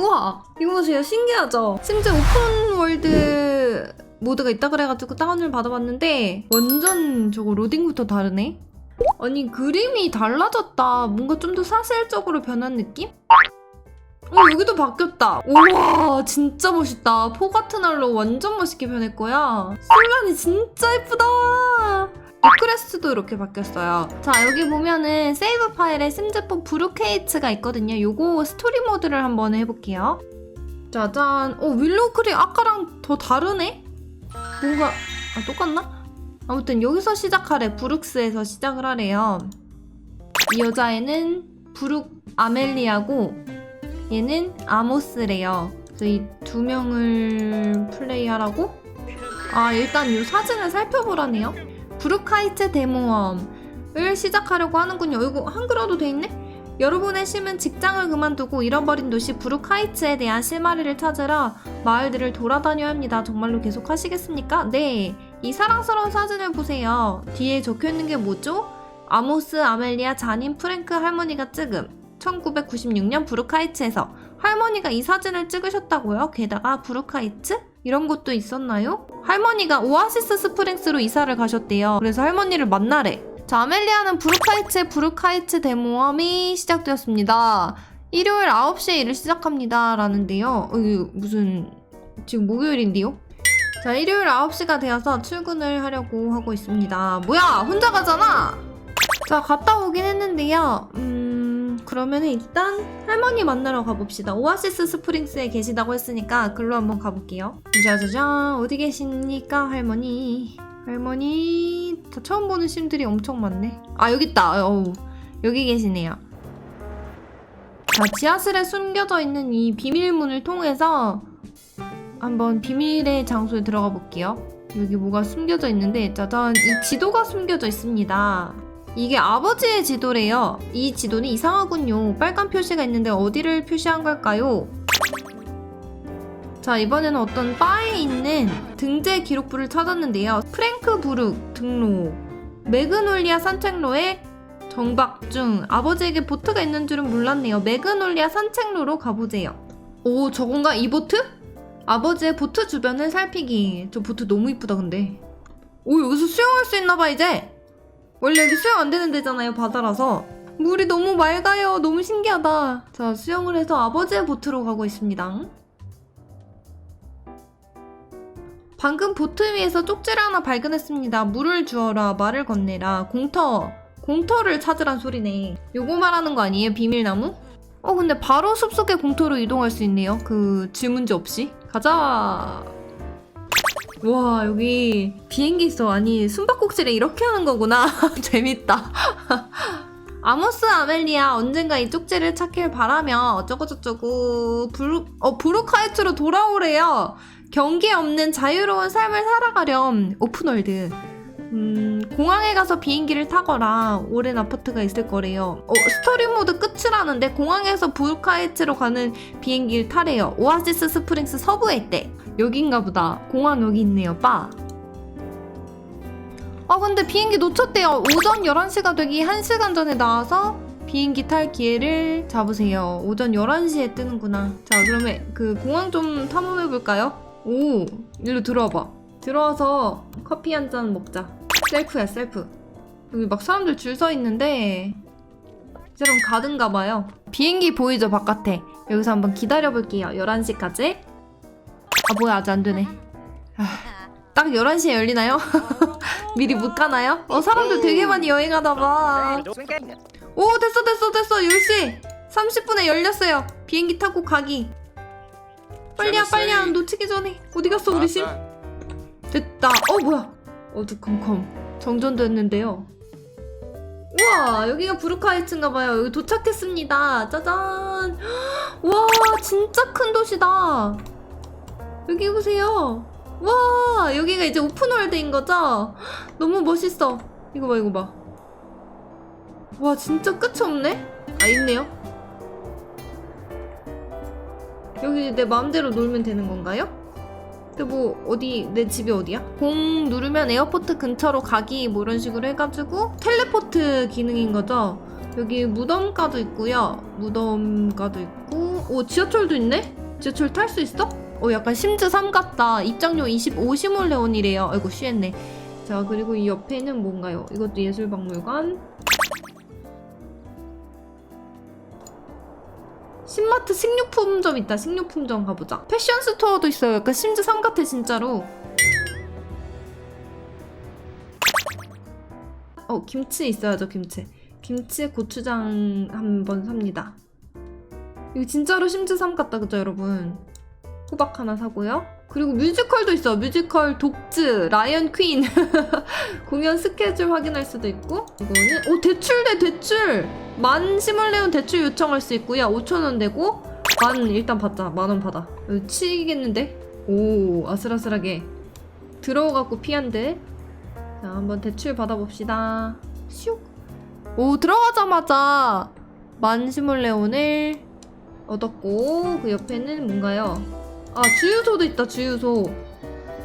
우와 이거 보세요. 신기하죠? 심지어 오픈월드 모드가 있다 그래가지고 다운을 받아봤는데 완전 저거 로딩부터 다르네? 아니 그림이 달라졌다. 뭔가 좀 더 사실적으로 변한 느낌? 어 여기도 바뀌었다. 우와 진짜 멋있다. 포 같은 알로 완전 멋있게 거야 솔란이 진짜 예쁘다 리크레스트도 이렇게 바뀌었어요. 자, 여기 보면은 세이브 파일에 심즈폰 브루케이츠가 있거든요. 요거 스토리 모드를 한번 해볼게요. 짜잔. 어, 윌로우 크리 아까랑 더 다르네? 뭔가, 아, 똑같나? 아무튼 여기서 시작하래. 브룩스에서 시작을 하래요. 이 여자애는 브룩 아멜리아고 얘는 아모스래요. 그래서 이 두 명을 플레이하라고? 아, 일단 이 사진을 살펴보라네요. 브루카이트 데모험을 시작하려고 하는군요. 이거 한글화도 돼 있네? 여러분의 심은 직장을 그만두고 잃어버린 도시 브루카이츠에 대한 실마리를 찾으러 마을들을 돌아다녀야 합니다. 정말로 계속 하시겠습니까? 네. 이 사랑스러운 사진을 보세요. 뒤에 적혀 있는 게 뭐죠? 아모스, 아멜리아, 자닌, 프랭크 할머니가 찍음. 1996년 브루카이츠에서 할머니가 이 사진을 찍으셨다고요? 게다가 브루카이츠? 이런 것도 있었나요? 할머니가 오아시스 스프링스로 이사를 가셨대요. 그래서 할머니를 만나래. 자, 아멜리아는 브루카이츠의 브루카이츠 데모험이 시작되었습니다. 일요일 9시에 일을 시작합니다. 라는데요. 어, 무슨, 지금 목요일인데요? 자, 일요일 9시가 되어서 출근을 하려고 하고 있습니다. 뭐야! 혼자 가잖아! 자, 갔다 오긴 했는데요. 음, 그러면 일단 할머니 만나러 가봅시다. 오아시스 스프링스에 계시다고 했으니까 글로 한번 가볼게요. 짜자잔, 어디 계십니까, 할머니? 할머니, 다 처음 보는 심들이 엄청 많네. 아, 여기 있다. 어우, 여기 계시네요. 자, 지하실에 숨겨져 있는 이 비밀문을 통해서 한번 비밀의 장소에 들어가 볼게요. 여기 뭐가 숨겨져 있는데, 짜잔, 이 지도가 숨겨져 있습니다. 이게 아버지의 지도래요. 이 지도는 이상하군요. 빨간 표시가 있는데 어디를 표시한 걸까요? 자, 이번에는 어떤 바에 있는 등재 기록부를 찾았는데요. 프랭크 부룩 등록, 매그놀리아 산책로에 정박 중 아버지에게 보트가 있는 줄은 몰랐네요. 매그놀리아 산책로로 가보세요. 오, 저건가? 이 보트? 아버지의 보트 주변을 살피기. 저 보트 너무 이쁘다, 근데. 오, 여기서 수영할 수 있나봐, 이제. 원래 여기 수영 안 되는 데잖아요, 바다라서. 물이 너무 맑아요. 너무 신기하다. 자, 수영을 해서 아버지의 보트로 가고 있습니다. 방금 보트 위에서 쪽지를 하나 발견했습니다. 물을 주어라, 말을 건네라, 공터. 공터를 찾으란 소리네. 요거 말하는 거 아니에요? 비밀나무? 어, 근데 바로 숲속의 공터로 이동할 수 있네요. 그 질문지 없이. 가자. 와 여기 비행기 있어. 아니 숨바꼭질에 이렇게 하는 거구나. 재밌다. 아모스 아멜리아 언젠가 이 쪽지를 찾길 바라며 어쩌고저쩌고 브루, 어, 브루카이트로 돌아오래요. 경계 없는 자유로운 삶을 살아가렴 오픈월드 음, 공항에 가서 비행기를 타거라 오랜 아파트가 있을 거래요 어, 스토리 모드 끝이라는데 공항에서 브루카이트로 가는 비행기를 타래요 오아시스 스프링스 서부에 있대 여긴가 보다. 공항 여기 있네요. 바. 아 근데 비행기 놓쳤대요. 오전 11시가 되기 1시간 전에 나와서 비행기 탈 기회를 잡으세요. 오전 11시에 뜨는구나. 자 그러면 그 공항 좀 탐험해 볼까요? 오 일로 들어와봐. 들어와서 커피 한 잔 먹자. 셀프야 셀프. 여기 막 사람들 줄 서 있는데 이제럼 가든가 봐요. 비행기 보이죠 바깥에. 여기서 한번 기다려 볼게요. 11시까지. 아 뭐야 아직 안 되네 아, 딱 11시에 열리나요? 미리 못 가나요? 어 사람들 되게 많이 여행하나 봐오 됐어 됐어 됐어 10시 30분에 열렸어요 비행기 타고 가기 빨리야 빨리야 놓치기 전에 어디 갔어 우리 심? 됐다 어 뭐야 어두컴컴 정전됐는데요 우와 여기가 부르카이츠인가 봐요 여기 도착했습니다 짜잔 와 진짜 큰 도시다 여기 보세요. 와, 여기가 이제 오픈월드인 거죠? 너무 멋있어. 이거 봐, 이거 봐. 와, 진짜 끝이 없네? 아, 있네요. 여기 내 마음대로 놀면 되는 건가요? 근데 뭐, 어디, 내 집이 어디야? 공 누르면 에어포트 근처로 가기, 뭐 이런 식으로 해가지고, 텔레포트 기능인 거죠? 여기 무덤가도 있고요. 무덤가도 있고, 그리고 오 지하철도 있네? 지하철 탈 수 있어? 어 약간 심즈 3 같다. 입장료 25 시몰레온이래요. 아이고 쉬했네. 자 그리고 이 옆에는 뭔가요? 이것도 예술박물관. 신마트 식료품점 있다. 식료품점 가보자. 패션 스토어도 있어요. 약간 심즈 3 같아 진짜로. 어 김치 있어야죠 김치. 김치 고추장 한번 삽니다. 이거 진짜로 심즈 3 같다 그죠 여러분? 호박 하나 사고요. 그리고 뮤지컬도 있어. 뮤지컬 독즈, 라이언 퀸 공연 스케줄 확인할 수도 있고 이거는 오 대출돼 대출 만 시몰레온 대출 요청할 수 있고요. 5천 원 내고 만 일단 받자 만 원 받아. 치겠는데? 오 아슬아슬하게 들어가고 피한데. 자 한번 대출 받아봅시다. 슉. 오 들어가자마자 만 시몰레온을 얻었고 그 옆에는 뭔가요? 아 주유소도 있다 주유소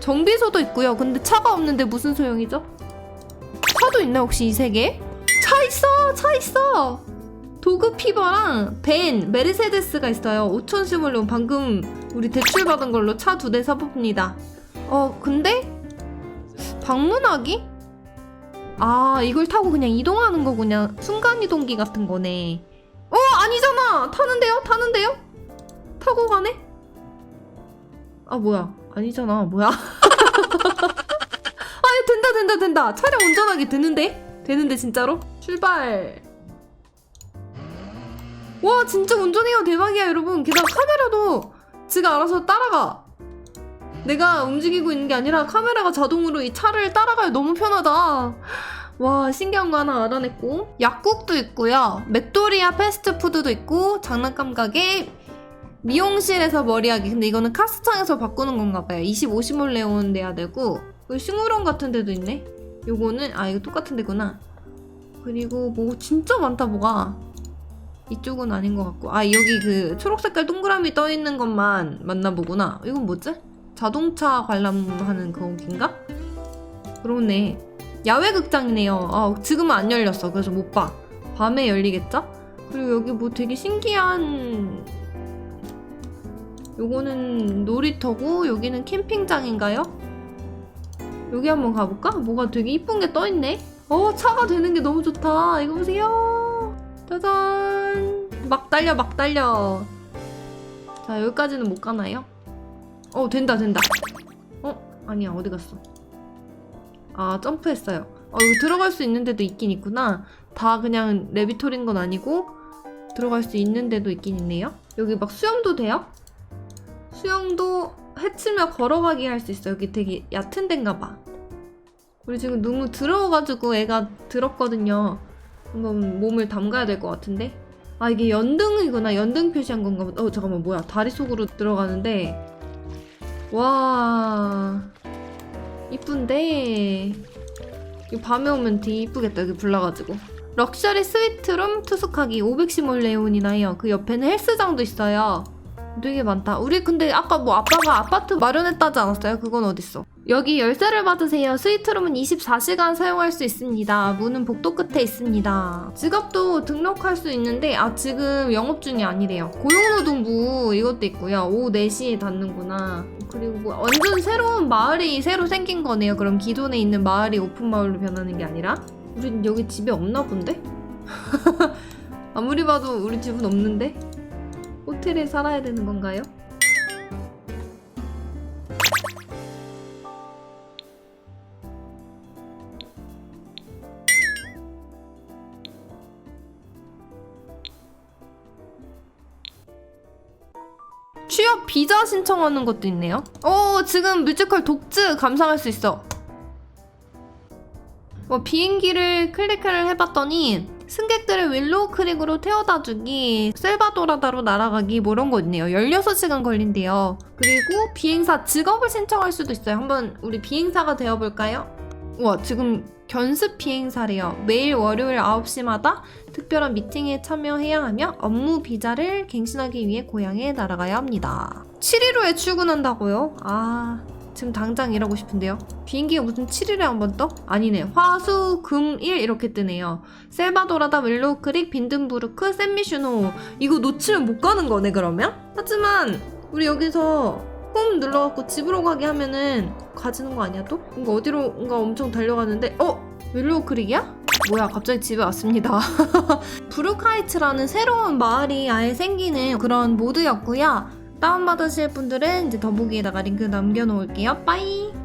정비소도 있고요 근데 차가 없는데 무슨 소용이죠? 차도 있나 혹시 이세 개? 차 있어 차 있어. 도그 피버랑 벤 메르세데스가 있어요. 5천 시물론 방금 우리 대출 받은 걸로 차 두 대 사봅니다. 어 근데? 방문하기? 아 이걸 타고 그냥 이동하는 거구나. 순간이동기 같은 거네. 어 아니잖아! 타는데요? 타는데요? 타고 가네? 아 뭐야. 아니잖아. 뭐야? 아 된다 된다 된다. 차량 운전하기 되는데? 되는데 진짜로 출발. 와 진짜 운전해요 대박이야 여러분. 게다가 카메라도 지가 알아서 따라가. 내가 움직이고 있는 게 아니라 카메라가 자동으로 이 차를 따라가요 너무 편하다. 와 신기한 거 하나 알아냈고. 약국도 있고요. 맥도리아 패스트푸드도 있고 장난감 가게. 미용실에서 머리하기. 근데 이거는 카스창에서 바꾸는 건가 봐요. 25시몰레온 내야 되고 식물원 같은 데도 있네. 요거는 아 이거 똑같은 데구나 그리고 뭐 진짜 많다 뭐가 이쪽은 아닌 것 같고 아 여기 그 초록 색깔 동그라미 떠 있는 것만 맞나 보구나 이건 뭐지? 자동차 관람하는 그건가? 그러네 야외 극장이네요 아 지금은 안 열렸어 그래서 못봐 밤에 열리겠죠? 그리고 여기 뭐 되게 신기한 요거는 놀이터고 여기는 캠핑장인가요? 여기 한번 가볼까? 뭐가 되게 이쁜 게 떠있네? 어 차가 되는 게 너무 좋다 이거 보세요 짜잔 막 달려 막 달려 자 여기까지는 못 가나요? 어 된다 된다 어? 아니야 어디 갔어 아 점프했어요 어 여기 들어갈 수 있는 데도 있긴 있구나 다 그냥 레비토린 건 아니고 들어갈 수 있는 데도 있긴 있네요 여기 막 수영도 돼요? 수영도 해치며 걸어가기 할 수 있어. 여기 되게 얕은 데인가 봐. 우리 지금 너무 더러워가지고 애가 들었거든요. 한번 몸을 담가야 될 것 같은데. 아 이게 연등이구나. 연등 표시한 건가 보다. 어 잠깐만 뭐야. 다리 속으로 들어가는데. 와 이쁜데. 이 밤에 오면 되게 이쁘겠다. 여기 불나가지고. 럭셔리 스위트룸 투숙하기 510몰레온이나요. 그 옆에는 헬스장도 있어요. 되게 많다. 우리 근데 아까 뭐 아빠가 아파트 마련했다지 않았어요? 그건 어딨어? 여기 열쇠를 받으세요. 스위트룸은 24시간 사용할 수 있습니다. 문은 복도 끝에 있습니다. 지갑도 등록할 수 있는데 아 지금 영업 중이 아니래요. 고용노동부 이것도 있고요. 오후 4시에 닫는구나. 그리고 뭐 완전 새로운 마을이 새로 생긴 거네요. 그럼 기존에 있는 마을이 오픈 마을로 변하는 게 아니라 우린 여기 집에 없나 본데? 아무리 봐도 우리 집은 없는데? 호텔에 살아야 되는 건가요? 비자 신청하는 것도 있네요. 오, 지금 뮤지컬 독즈 감상할 수 있어. 뭐 비행기를 클릭을 해봤더니 승객들을 윌로우 크릭으로 태워다 주기, 셀바도라다로 날아가기 뭐 이런 거 있네요. 16시간 걸린대요. 그리고 비행사 직업을 신청할 수도 있어요. 한번 우리 비행사가 되어볼까요? 우와 지금 견습 비행사래요. 매일 월요일 9시마다 특별한 미팅에 참여해야 하며 업무 비자를 갱신하기 위해 고향에 날아가야 합니다. 7일 후에 출근한다고요? 아 지금 당장 일하고 싶은데요. 비행기가 무슨 7일에 한 번 떠? 아니네. 화수, 금, 일 이렇게 뜨네요. 셀바도라다, 윌로우 크릭, 빈든부르크, 샌미슈노. 이거 놓치면 못 가는 거네, 그러면? 하지만, 우리 여기서 홈 눌러갖고 집으로 가게 하면은 가지는 거 아니야, 또? 뭔가 어디로가 엄청 달려가는데, 어? 윌로우 크릭이야? 뭐야, 갑자기 집에 왔습니다. 브루카이츠라는 새로운 마을이 아예 생기는 그런 모드였고요. 다운받으실 분들은 이제 더보기에다가 링크 남겨놓을게요. 빠이!